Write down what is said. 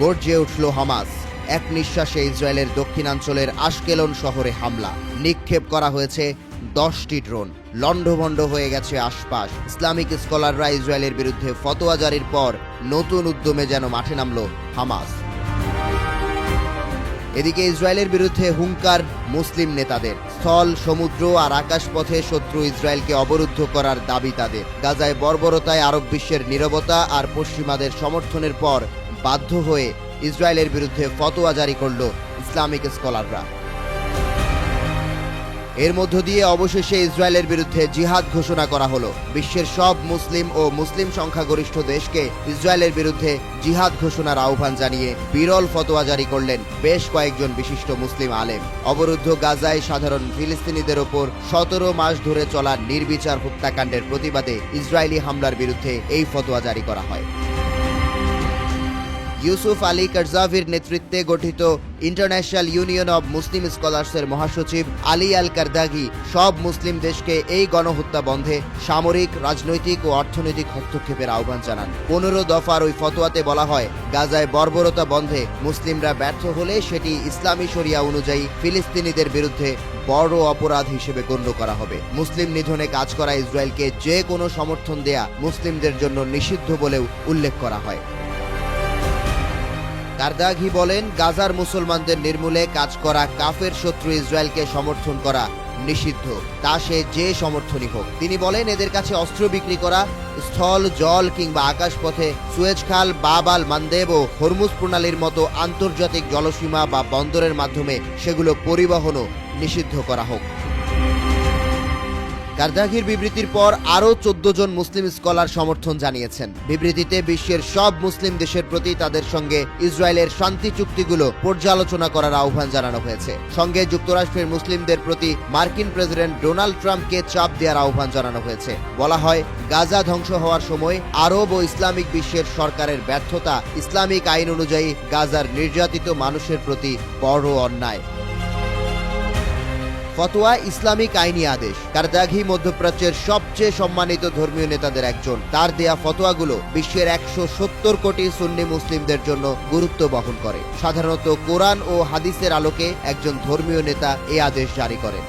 গর্জে উঠল হামাস। এক নিঃশ্বাসে ইসরায়েলের দক্ষিণাঞ্চলের আশকেলন শহরে হামলা। নিক্ষেপ করা হয়েছে দশটি ড্রোন। লণ্ডভণ্ড হয়ে গেছে আশপাশ। ইসলামিক স্কলাররা ইসরায়েলের বিরুদ্ধে ফতোয়া জারির পর নতুন উদ্যমে যেন মাঠে নামল হামাস। এদিকে ইসরায়েলের বিরুদ্ধে হুঙ্কার মুসলিম নেতাদের। স্থল, সমুদ্র আর আকাশপথে শত্রু ইসরায়েলকে অবরুদ্ধ করার দাবি তাদের। গাজায় বর্বরতায় আরব বিশ্বের নীরবতা আর পশ্চিমাদের সমর্থনের পর বাধ্য হয়ে ইসরায়েলের বিরুদ্ধে ফতোয়া জারি করল ইসলামিক স্কলাররা। এর মধ্য দিয়ে অবশেষে ইসরায়েলের বিরুদ্ধে জিহাদ ঘোষণা করা হলো। বিশ্বের সব মুসলিম ও মুসলিম সংখ্যাগরিষ্ঠ দেশকে ইসরায়েলের বিরুদ্ধে জিহাদ ঘোষণার আহ্বান জানিয়ে বিরল ফতোয়া জারি করলেন বেশ কয়েকজন বিশিষ্ট মুসলিম আলেম। অবরুদ্ধ গাজায় সাধারণ ফিলিস্তিনিদের ওপর সতেরো মাস ধরে চলা নির্বিচার হত্যাকাণ্ডের প্রতিবাদে ইসরায়েলি হামলার বিরুদ্ধে এই ফতোয়া জারি করা হয়। ইউসুফ আলী কারজাভির নেতৃত্বে গঠিত ইন্টারন্যাশনাল ইউনিয়ন অব মুসলিম স্কলার্সের মহাসচিব আলী আল কারদাগি সব মুসলিম দেশকে এই গণহত্যা বন্ধে সামরিক, রাজনৈতিক ও অর্থনৈতিক হস্তক্ষেপের আহ্বান জানান। পনেরো দফার ওই ফতোয়াতে বলা হয়, গাজায় বর্বরতা বন্ধে মুসলিমরা ব্যর্থ হলে সেটি ইসলামী শরিয়া অনুযায়ী ফিলিস্তিনিদের বিরুদ্ধে বড় অপরাধ হিসেবে গণ্য করা হবে। মুসলিম নিধনে কাজ করা ইসরায়েলকে যে কোনো সমর্থন দেয়া মুসলিমদের জন্য নিষিদ্ধ বলেও উল্লেখ করা হয়। কারদাঘি বলেন, গাজার মুসলমানদের নির্মূলে কাজ করা কাফের শত্রু ইসরায়েলকে সমর্থন করা নিষিদ্ধ। তা সে যে সমর্থনই হোক। তিনি বলেন, এদের কাছে অস্ত্র বিক্রি করা, স্থল, জল কিংবা আকাশপথে সুয়েজ খাল বাবাল মানদেব ও হরমুজ প্রণালীর মতো আন্তর্জাতিক জলসীমা বা বন্দরের মাধ্যমে সেগুলো পরিবহনও নিষিদ্ধ করা হোক। কারদাঘির বিবৃতির পর আরও চোদ্দ জন মুসলিম স্কলার সমর্থন জানিয়েছেন। বিবৃতিতে বিশ্বের সব মুসলিম দেশের প্রতি তাদের সঙ্গে ইসরায়েলের শান্তি চুক্তিগুলো পর্যালোচনা করার আহ্বান জানানো হয়েছে। সঙ্গে যুক্তরাষ্ট্রের মুসলিমদের প্রতি মার্কিন প্রেসিডেন্ট ডোনাল্ড ট্রাম্পকে চাপ দেওয়ার আহ্বান জানানো হয়েছে। বলা হয়, গাজা ধ্বংস হওয়ার সময় আরব ও ইসলামিক বিশ্বের সরকারের ব্যর্থতা ইসলামিক আইন অনুযায়ী গাজার নির্যাতিত মানুষের প্রতি বড় অন্যায়। ফতোয়া ইসলামিক আইনি আদেশ। কারদাঘি মধ্যপ্রাচ্যের সবচেয়ে সম্মানিত ধর্মীয় নেতাদের একজন। তার দেয়া ফতোয়াগুলো বিশ্বের একশো সত্তর কোটি সুন্নি মুসলিমদের জন্য গুরুত্ব বহন করে। সাধারণত কোরআন ও হাদিসের আলোকে একজন ধর্মীয় নেতা এ আদেশ জারি করেন।